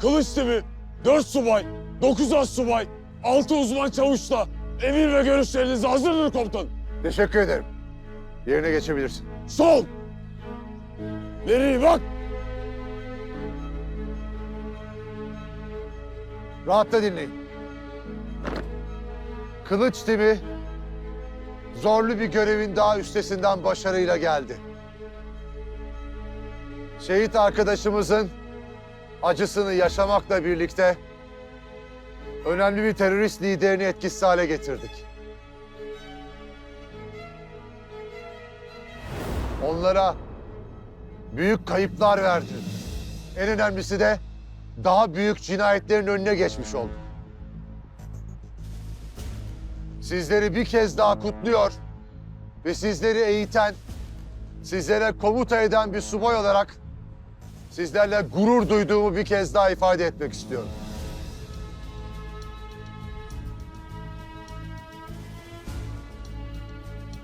Kılıç Timi, 4 subay, 9 az subay, 6 uzman çavuşla emir ve görüşleriniz hazırdır komutan. Teşekkür ederim. Yerine geçebilirsin. Sol! Nereye bak! Rahatla dinleyin. Kılıç timi zorlu bir görevin daha üstesinden başarıyla geldi. Şehit arkadaşımızın acısını yaşamakla birlikte önemli bir terörist liderini etkisiz hale getirdik. Onlara büyük kayıplar verdi. En önemlisi de daha büyük cinayetlerin önüne geçmiş olduk. Sizleri bir kez daha kutluyor ve sizleri eğiten, sizlere komuta eden bir subay olarak sizlerle gurur duyduğumu bir kez daha ifade etmek istiyorum.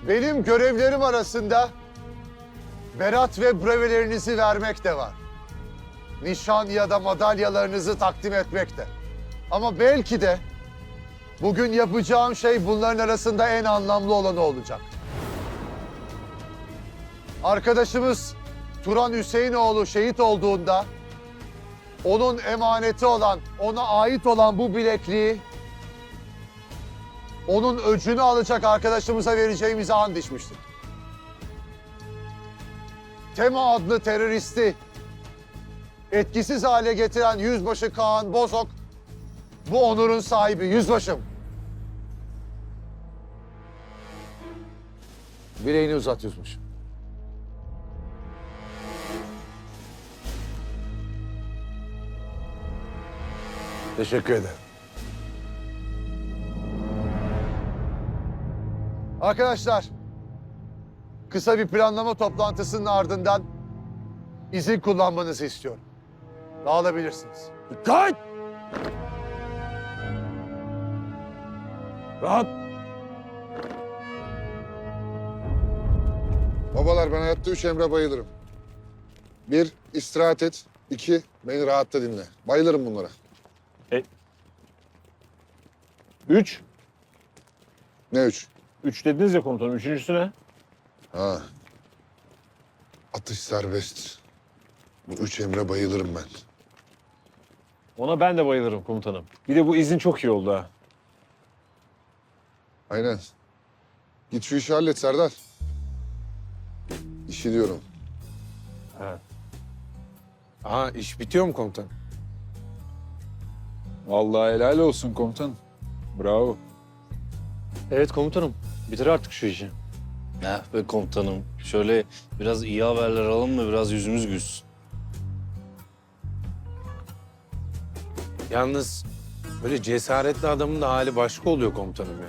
Benim görevlerim arasında berat ve brevelerinizi vermek de var nişan ya da madalyalarınızı takdim etmekte. Ama belki de bugün yapacağım şey bunların arasında en anlamlı olanı olacak. Arkadaşımız Turan Hüseyinoğlu şehit olduğunda onun emaneti olan, ona ait olan bu bilekliği onun öcünü alacak arkadaşımıza vereceğimize and içmiştik. Tema adlı teröristi etkisiz hale getiren Yüzbaşı Kaan Bozok bu onurun sahibi Yüzbaşım. Bileğini uzat Yüzbaşım. Teşekkür ederim. Arkadaşlar, kısa bir planlama toplantısının ardından izin kullanmanızı istiyorum. Dağılabilirsiniz. Dikkat! Rahat! Babalar ben hayatta üç emre bayılırım. Bir, istirahat et. İki, beni rahatta dinle. Bayılırım bunlara. Üç. Ne üç? Üç dediniz ya komutanım. Üçüncüsü ne? Ha. Atış serbest. Bu üç emre bayılırım ben. Ona ben de bayılırım komutanım. Bir de bu izin çok iyi oldu ha. Aynen. Git şu işi hallet Serdar. İşi diyorum. Aha iş bitiyor mu komutan? Vallahi helal olsun komutan. Bravo. Evet komutanım. Bitir artık şu işi. Eh be komutanım. Şöyle biraz iyi haberler alalım mı biraz yüzümüz gülsün. Yalnız böyle cesaretli adamın da hali başka oluyor komutanım ya.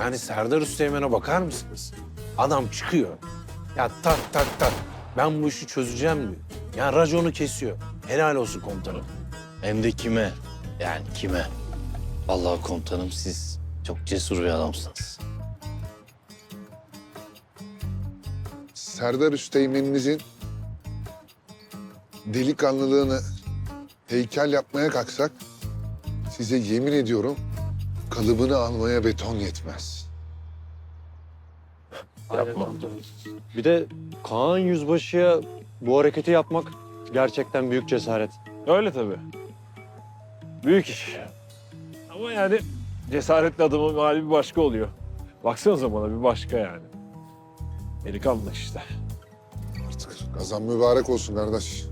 Yani Serdar Üsteğmen'e bakar mısınız? Adam çıkıyor. Ya tak tak tak. Ben bu işi çözeceğim diyor. Ya raconu kesiyor. Helal olsun komutanım. Hem de kime? Yani kime? Vallahi komutanım siz çok cesur bir adamsınız. Serdar Üsteğmen'inizin delikanlılığını heykel yapmaya kalksak size yemin ediyorum kalıbını almaya beton yetmez. Yapma. Bir de Kaan Yüzbaşı'ya bu hareketi yapmak gerçekten büyük cesaret. Öyle tabii. Büyük iş. Ama yani cesaretli adamın hali bir başka oluyor. Baksanıza bana bir başka yani. Delikanlı işte. Artık kazan mübarek olsun kardeş.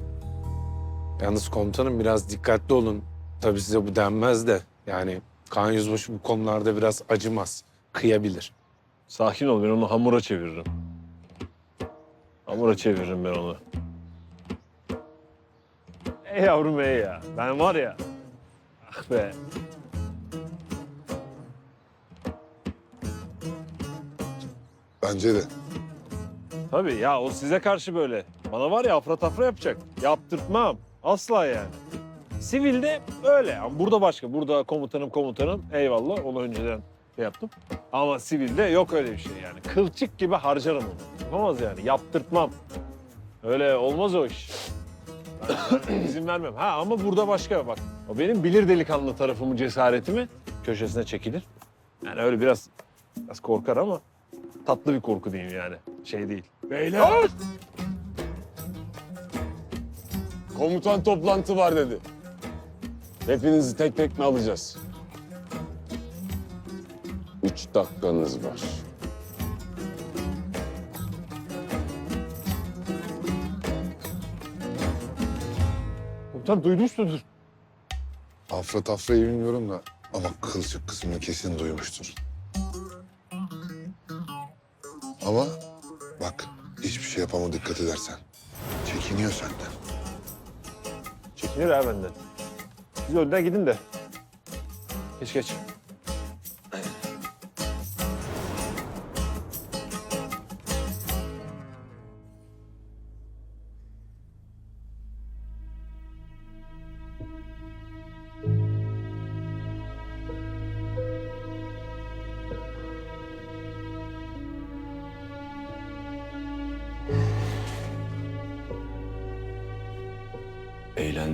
Yalnız komutanım biraz dikkatli olun. Tabii size bu denmez de. Yani Kaan Yüzbaşı bu konularda biraz acımaz. Kıyabilir. Sakin ol ben onu hamura çeviririm. Hamura çeviririm ben onu. Ey yavrum ey ya. Ben var ya. Ah be. Bence de. Tabii ya o size karşı böyle. Bana var ya afra tafra yapacak. Yaptırtmam. Asla yani. Sivilde öyle. Ama burada başka. Burada komutanım komutanım. Eyvallah. Onu önceden şey yaptım. Ama sivilde yok öyle bir şey yani. Kılçık gibi harcarım onu. Yapamaz yani. Yaptırtmam. Öyle olmaz o iş. Ben, ben izin vermem. Ha ama burada başka bak. O benim bilir delikanlı tarafımı, cesaretimi köşesine çekilir. Yani öyle biraz biraz korkar ama tatlı bir korku diyeyim yani. Şey değil. Beyler! Komutan toplantı var dedi. Hepinizi tek tek mi alacağız? Üç dakikanız var. Komutan duymuşsunuz. Afra tafrayı bilmiyorum da ama kılçık kısmını kesin duymuştur. Ama bak hiçbir şey yapama dikkat edersen. Çekiniyor senden. Çekinir ha benden. Siz önden gidin de. Geç geç.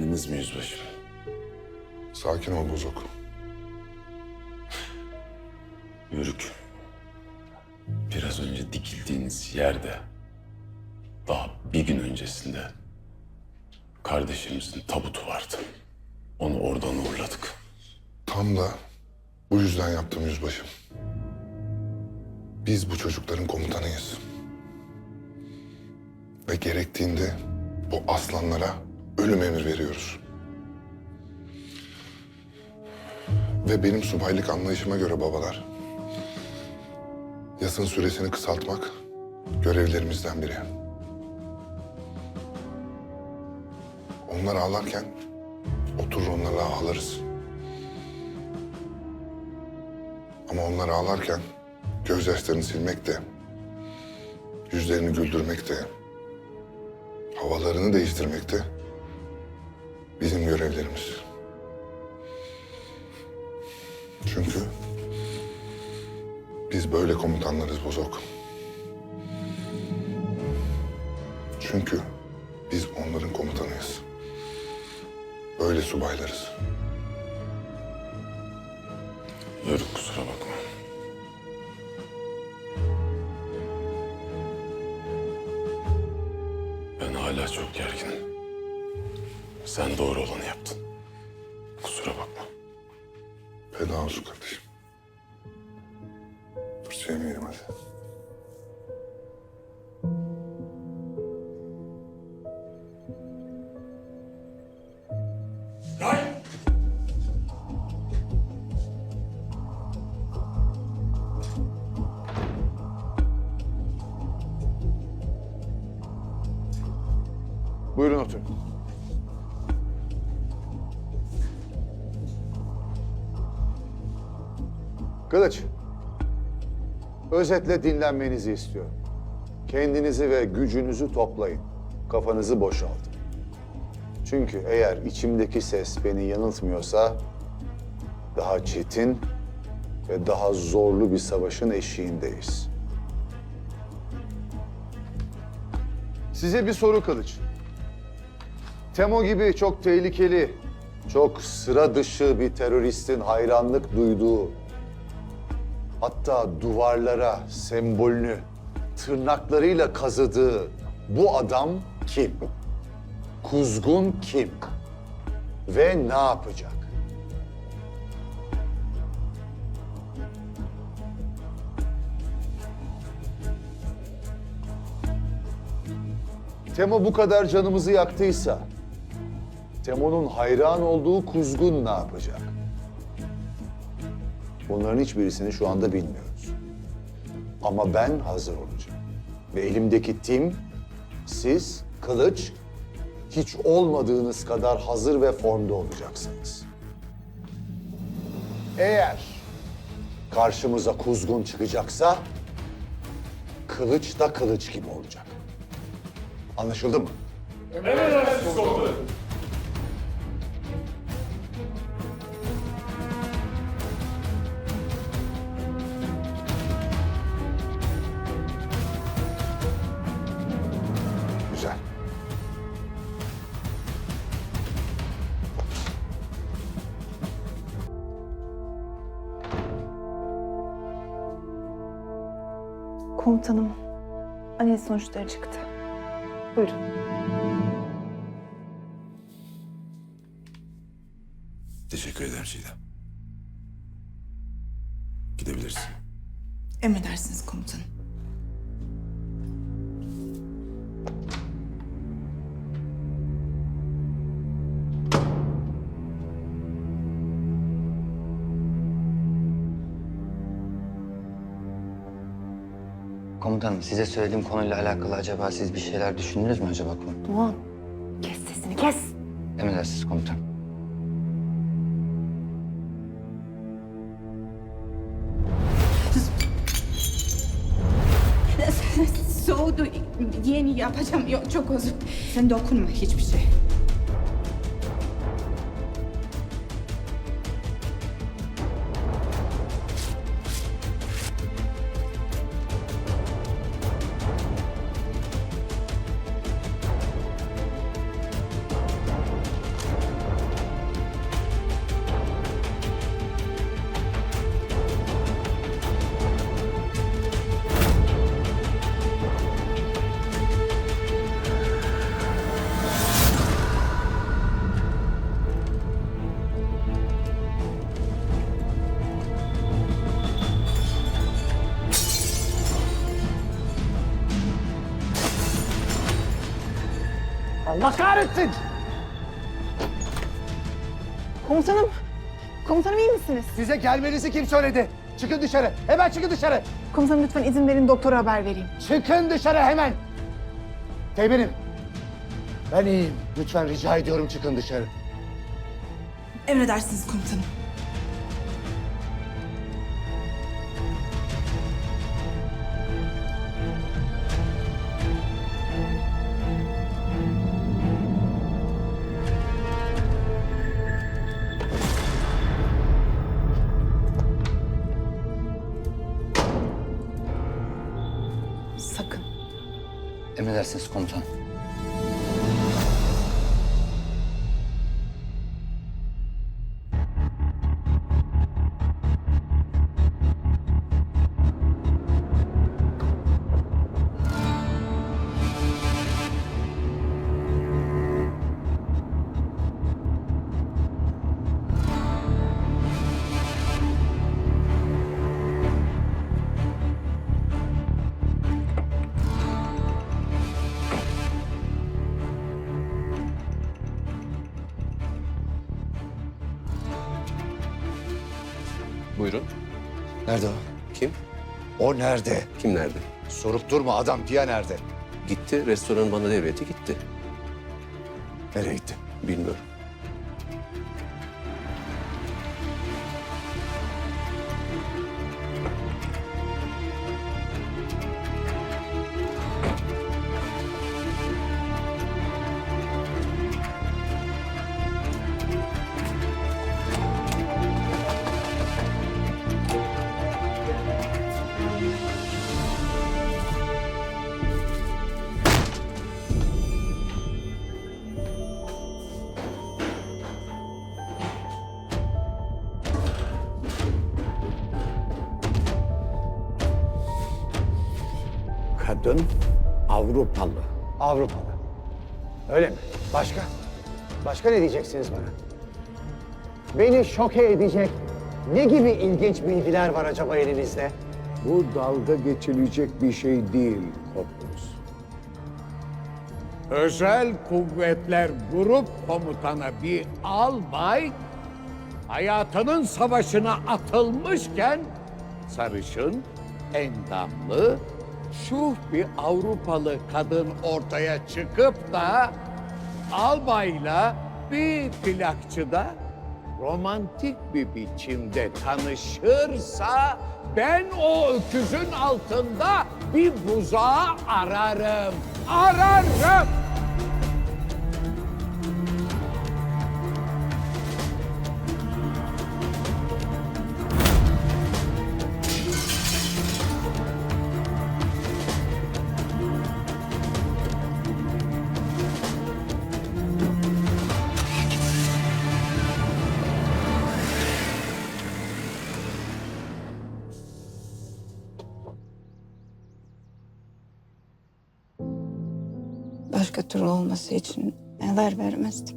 Eğlendiniz mi yüzbaşım? Sakin ol bozok. Yörük. Biraz önce dikildiğiniz yerde daha bir gün öncesinde kardeşimizin tabutu vardı. Onu oradan uğurladık. Tam da bu yüzden yaptım yüzbaşım. Biz bu çocukların komutanıyız. Ve gerektiğinde bu aslanlara ölüm emir veriyoruz. Ve benim subaylık anlayışıma göre babalar, yasın süresini kısaltmak görevlerimizden biri. Onlar ağlarken oturur onlarla ağlarız. Ama onlar ağlarken gözyaşlarını silmek de, yüzlerini güldürmek de, havalarını değiştirmek de bizim görevlerimiz. Çünkü biz böyle komutanlarız Bozok. Çünkü biz onların komutanıyız. Böyle subaylarız. Yörük kusura bakma. Ben hala çok gerginim. Sen doğru olanı yaptın. Kusura bakma. Feda olsun kardeşim. Dur sevmeyelim hadi. Buyurun oturun. Kılıç. Özetle dinlenmenizi istiyorum. Kendinizi ve gücünüzü toplayın. Kafanızı boşaltın. Çünkü eğer içimdeki ses beni yanıltmıyorsa daha çetin ve daha zorlu bir savaşın eşiğindeyiz. Size bir soru Kılıç. Temo gibi çok tehlikeli, çok sıra dışı bir teröristin hayranlık duyduğu, hatta duvarlara sembolünü tırnaklarıyla kazıdığı bu adam kim? Kuzgun kim? Ve ne yapacak? Temo bu kadar canımızı yaktıysa, Temo'nun hayran olduğu kuzgun ne yapacak? Bunların hiçbirisini şu anda bilmiyoruz. Ama ben hazır olacağım. Ve elimdeki tim, siz, kılıç, hiç olmadığınız kadar hazır ve formda olacaksınız. Eğer karşımıza kuzgun çıkacaksa, kılıç da kılıç gibi olacak. Anlaşıldı mı? Güzel. Komutanım, analiz sonuçları çıktı. Buyurun. Teşekkür ederim Çiğdem. Gidebilirsin. Emredersiniz komutanım. Komutanım size söylediğim konuyla alakalı acaba siz bir şeyler düşündünüz mü acaba komutanım? Doğan, kes sesini, kes. Emredersiniz komutanım. Soğudu. Yeni yapacağım. Yok çok özür. Sen dokunma hiçbir şey. Allah kahretsin! Komutanım, komutanım iyi misiniz? Size gelmenizi kim söyledi? Çıkın dışarı. Hemen çıkın dışarı. Komutanım lütfen izin verin doktora haber vereyim. Çıkın dışarı hemen. Teğmenim. Ben iyiyim. Lütfen rica ediyorum çıkın dışarı. Emredersiniz komutanım. 放不出 Nerede o? Kim? O nerede? Kim nerede? Sorup durma adam diye nerede? Gitti, restoranı bana devretti gitti. Nereye gitti? Bilmiyorum. Kadın Avrupalı. Avrupalı. Öyle mi? Başka? Başka ne diyeceksiniz bana? Beni şoke edecek ne gibi ilginç bilgiler var acaba elinizde? Bu dalga geçilecek bir şey değil Kopuz. Özel Kuvvetler Grup Komutanı bir albay hayatının savaşına atılmışken sarışın, endamlı, şuh bir Avrupalı kadın ortaya çıkıp da albayla bir plakçıda romantik bir biçimde tanışırsa ben o öküzün altında bir buzağı ararım. Ararım. Başka türlü olması için neler vermezdim.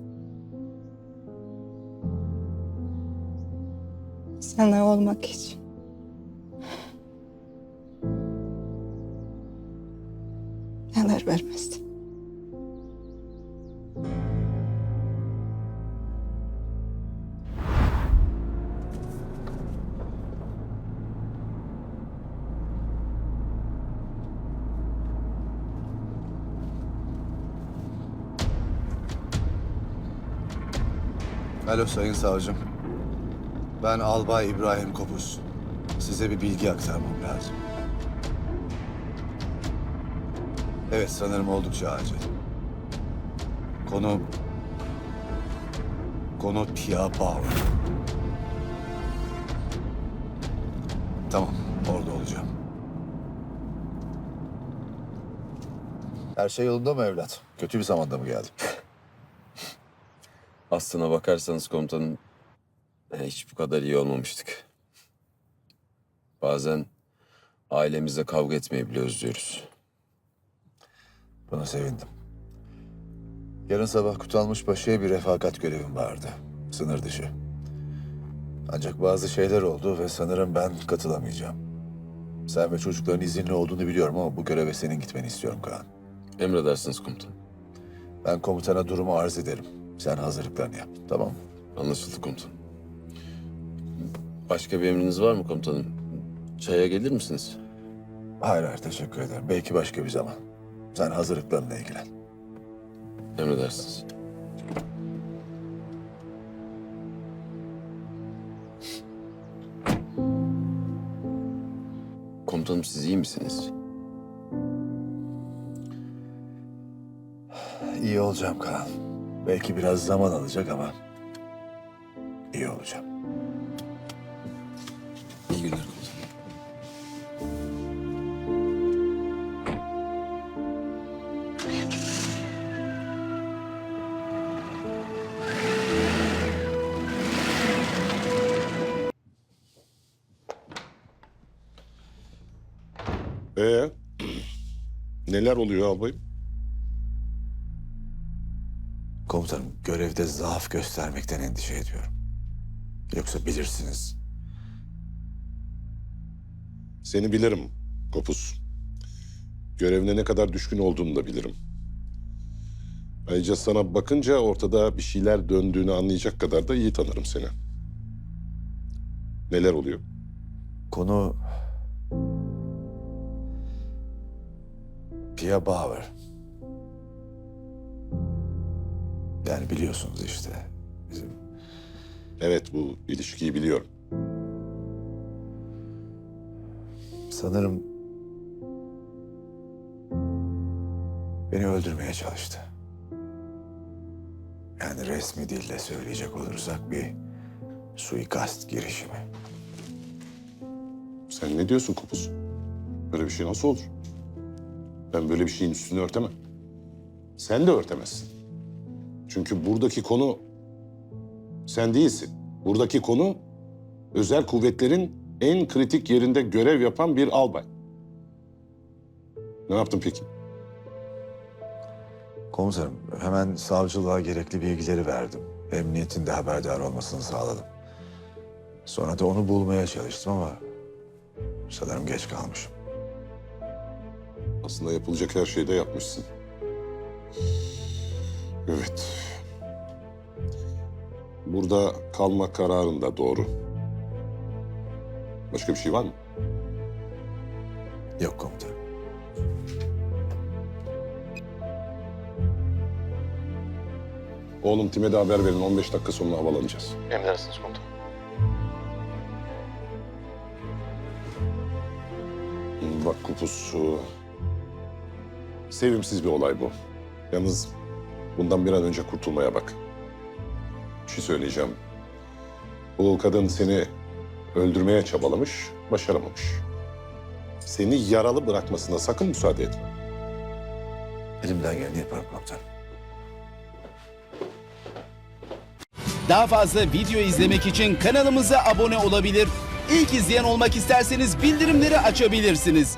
Sana olmak için. Neler vermezdim. Alo Sayın Savcım. Ben Albay İbrahim Kopuz. Size bir bilgi aktarmam lazım. Evet sanırım oldukça acil. Konu... Konu Pia Power. Tamam, orada olacağım. Her şey yolunda mı evlat? Kötü bir zamanda mı geldim? Aslına bakarsanız komutanım e, hiç bu kadar iyi olmamıştık. Bazen ailemizle kavga etmeyi bile özlüyoruz. Buna sevindim. Yarın sabah Kutalmışbaşı'ya bir refakat görevim vardı. Sınır dışı. Ancak bazı şeyler oldu ve sanırım ben katılamayacağım. Sen ve çocukların izinli olduğunu biliyorum ama bu göreve senin gitmeni istiyorum Kaan. Emredersiniz komutanım. Ben komutana durumu arz ederim. Sen hazırlıklarını yap, tamam mı? Anlaşıldı komutanım. Başka bir emriniz var mı komutanım? Çaya gelir misiniz? Hayır hayır, teşekkür ederim. Belki başka bir zaman. Sen hazırlıklarınla ilgilen. Emredersiniz. Komutanım siz iyi misiniz? İyi olacağım Kaan. Belki biraz zaman alacak ama iyi olacağım. İyi günler komutanım. Ee, neler oluyor albayım? Komutanım görevde zaaf göstermekten endişe ediyorum. Yoksa bilirsiniz. Seni bilirim Kopuz. Görevine ne kadar düşkün olduğunu da bilirim. Ayrıca sana bakınca ortada bir şeyler döndüğünü anlayacak kadar da iyi tanırım seni. Neler oluyor? Konu... Pia Bauer. Yani biliyorsunuz işte. Bizim Evet bu ilişkiyi biliyorum. sanırım... Beni öldürmeye çalıştı. Yani resmi dille söyleyecek olursak bir suikast girişimi. Sen ne diyorsun Kopuz? Böyle bir şey nasıl olur? Ben böyle bir şeyin üstünü örtemem. Sen de örtemezsin. Çünkü buradaki konu sen değilsin. Buradaki konu özel kuvvetlerin en kritik yerinde görev yapan bir albay. Ne yaptın peki? Komutanım, hemen savcılığa gerekli bilgileri verdim. Emniyetin de haberdar olmasını sağladım. Sonra da onu bulmaya çalıştım ama sanırım geç kalmışım. Aslında yapılacak her şeyi de yapmışsın. Evet. Burada kalma kararın da doğru. Başka bir şey var mı? Yok komutanım. Oğlum Tim'e de haber verin. 15 dakika sonra havalanacağız. Emredersiniz komutanım. Bak kupus. Sevimsiz bir olay bu. Yalnız bundan bir an önce kurtulmaya bak. Bir şey söyleyeceğim. Bu kadın seni öldürmeye çabalamış, başaramamış. Seni yaralı bırakmasına sakın müsaade etme. Elimden geleni yaparım komutanım. Daha fazla video izlemek için kanalımıza abone olabilir. İlk izleyen olmak isterseniz bildirimleri açabilirsiniz.